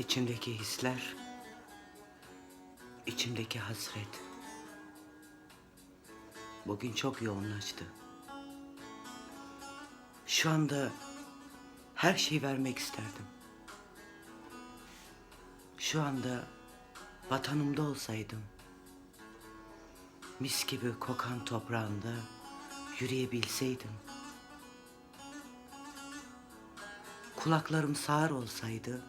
İçimdeki hisler, içimdeki hasret. Bugün çok yoğunlaştı. Şu anda her şeyi vermek isterdim. Şu anda vatanımda olsaydım, mis gibi kokan toprağında yürüyebilseydim, kulaklarım sağır olsaydı,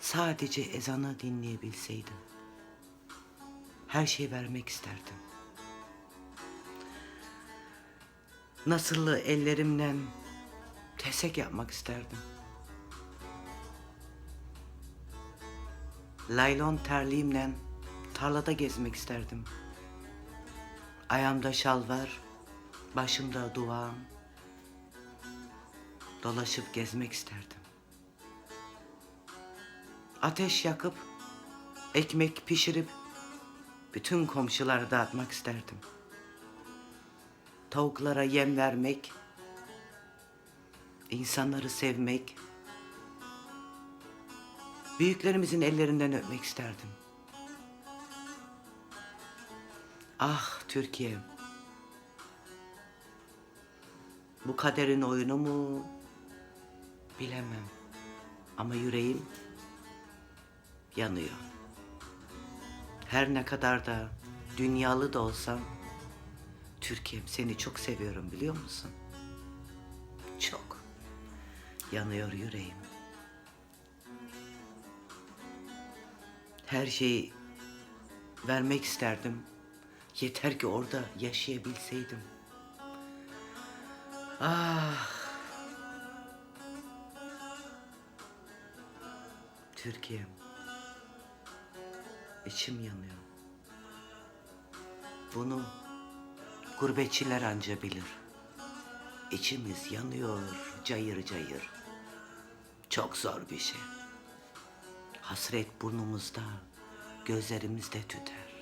sadece ezanı dinleyebilseydim, her şeyi vermek isterdim. Nasıllı ellerimle tesek yapmak isterdim. Laylon terliğimle tarlada gezmek isterdim. Ayağımda şal var, başımda duvağım. Dolaşıp gezmek isterdim. Ateş yakıp, ekmek pişirip, bütün komşulara dağıtmak isterdim. Tavuklara yem vermek, insanları sevmek, büyüklerimizin ellerinden öpmek isterdim. Ah Türkiye. Bu kaderin oyunu mu? Bilemem. Ama yüreğim yanıyor. Her ne kadar da dünyalı da olsam Türkiye'm seni çok seviyorum biliyor musun? Çok. Yanıyor yüreğim. Her şeyi vermek isterdim. Yeter ki orada yaşayabilseydim. Ah. Türkiye'm. İçim yanıyor. Bunu gurbetçiler anca bilir. İçimiz yanıyor cayır cayır. Çok zor bir şey. Hasret burnumuzda, gözlerimizde tüter.